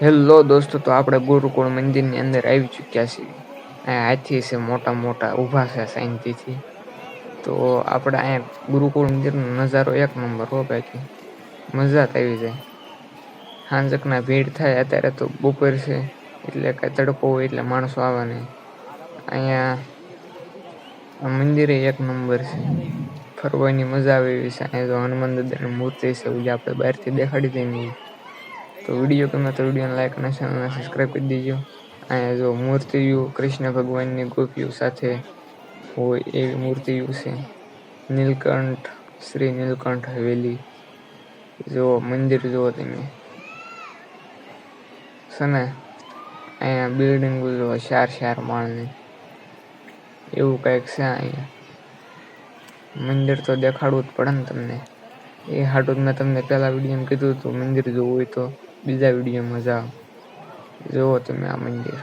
Hello દોસ્તો, તો આપણે ગુરુકુળ મંદિરની અંદર આવી ચૂક્યા છીએ. અહીંયા હાથી છે મોટા મોટા ઊભા છે શાંતિથી. તો આપણે અહીંયા ગુરુકુળ મંદિરનો નજારો એક નંબર હો બાકી. મજા જ આવી જાય. હાંજકના ભીડ થાય અત્યારે તો બપોર છે, એટલે કાંઈ તડકો હોય એટલે માણસો આવે નહીં. અહીંયા મંદિરે એક નંબર છે. ફરવાની મજા આવે એવી છે. અહીંયા તો હનુમાન દાદાની મૂર્તિ છે આપણે બહારથી દેખાડી દઈએ તો વીડિયો ગમે તો વિડીયોને લાઈક અને ચેનલને સબસ્ક્રાઈબ કરી દેજો. અહીંયા જો મૂર્તિઓ કૃષ્ણ ભગવાનની ગોપીઓ સાથે હોય એવી મૂર્તિઓ છે. નીલકંઠ, શ્રી નીલકંઠ હવેલી. જુઓ મંદિર જુઓ તમે. છે ને? અહીંયા બિલ્ડિંગ જુઓ, ચાર ચાર માળની. એવું કંઈક છે અહીંયા. મંદિર તો દેખાડવું જ પડે ને તમને. એ હાટું જ મેં તમને પહેલા વિડીયોમાં કીધું હતું, મંદિર જોવું હોય તો. બીજા વિડીયોમાં જાઓ. જુઓ તમે આ મંદિર.